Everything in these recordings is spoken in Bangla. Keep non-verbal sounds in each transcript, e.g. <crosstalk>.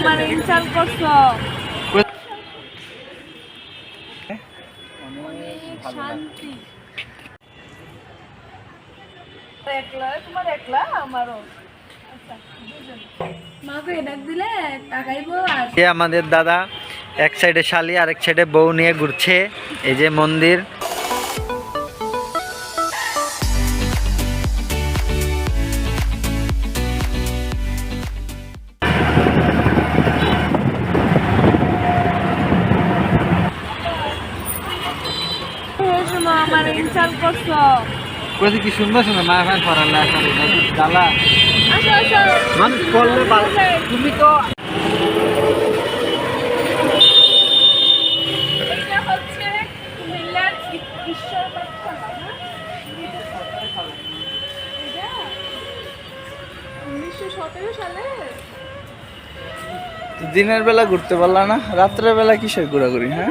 আমার ইনসাল করছ। শান্তি। একলা তোমার একলা? আমারও। আচ্ছা আমাদের দাদা এক সাইডে শালি আর এক সাইডে বউ নিয়ে ঘুরছে। এই যে মন্দির। ইনসাল করছ? কইছে কি সুন্দর সুন্দর ফান ফরাল্লা গালা আসো আসো মানুষ করলে তুমি তো দিনের বেলা ঘুরতে পারলা না রাত্রের বেলা কিসের ঘোরাঘুরি হ্যাঁ?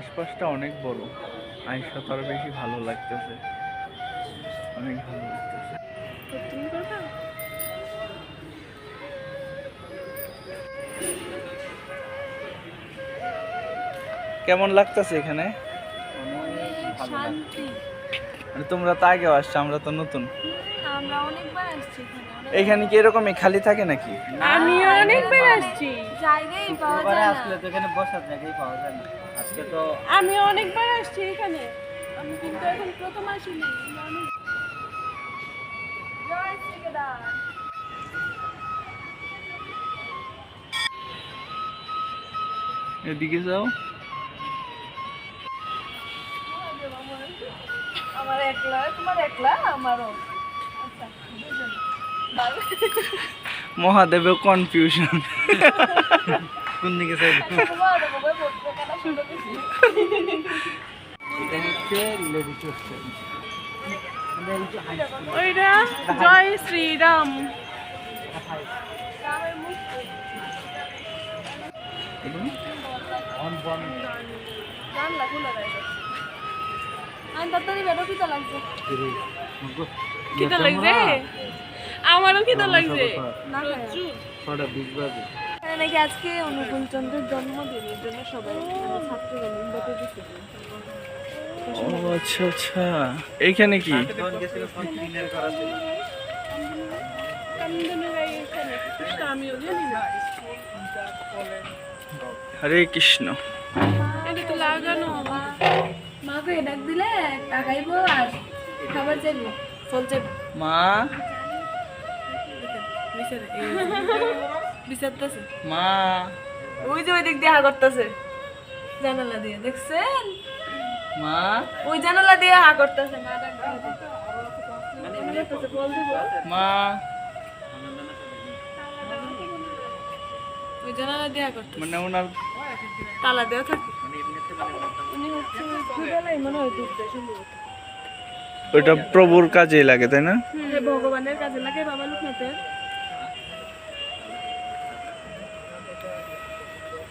আশপাশটা অনেক বড়। আইসা তো আরও বেশি ভালো লাগতেছে। অনেক ভালো লাগতেছে। কেমন লাগতেছে এখানে? মানে তোমরা তো আগেও আসছো আমরা তো নতুন। আমরা অনেকবার আসছি এখানে কি এরকমই খালি থাকে নাকি? আমি অনেকবার আসছি। জায়গাই পাওয়া যায় না। তো এখানে বসার জায়গায় পাওয়া যায় না। আমি অনেকবার আসছি এখানে। আমি কিন্তু এখন প্রথম আসিনি। জয় শ্রীকেদার। এদিকে যাও। আমার একলা তোমার একলা? আমারও। আচ্ছা মহাদেবের কনফিউশন <laughs> কোন দিকে এটা হচ্ছে লেডিস হোস্টেল ওইটা জয় শ্রীরাম। আমারও কিতা লাগছে? নাকি আজকে অনুকূল চন্দ্রের জন্মদিন এর জন্য সবাই মানে ও আচ্ছা আচ্ছা। এইখানে কি? হরে কৃষ্ণ। মাকে ডাক দিলে টাকাইবো আর খাবার চাইব। ফল চাইব মা বিচারতেছে মা। ওই যে ওই দিক দিয়ে করতেছে। জানালা দিয়ে দেখছেন? মা। ওই জানালা দিয়ে হা করতেছে। মা। মনে করতেছে, ফল দিবো। মা। ওই জানালা দিয়ে হা করতেছে। মানে ওনার তালা দেওয়া থাকে। উনি হচ্ছে ছোটবেলায় মনে হয় দুধ দেয় সম্ভবত ওইটা প্রভুর কাজে লাগে তাই না? হ্যাঁ, ভগবানের কাজে লাগে বাবা লোকনাথের।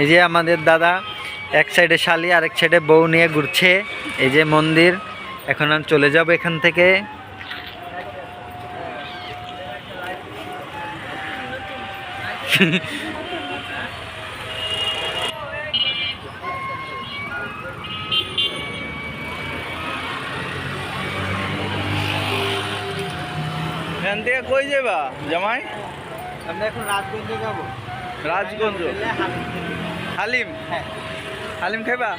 এই যে আমাদের দাদা এক সাইডে শালি আরেক সাইডে বউ নিয়ে ঘুরছে। এই যে মন্দির এখন আমি চলে যাব এখান থেকে। এখান থেকে কই যাবা জামাই? আমরা এখন রাজগঞ্জে যাব। রাজগঞ্জ। হালিম। হালিম খাইবা?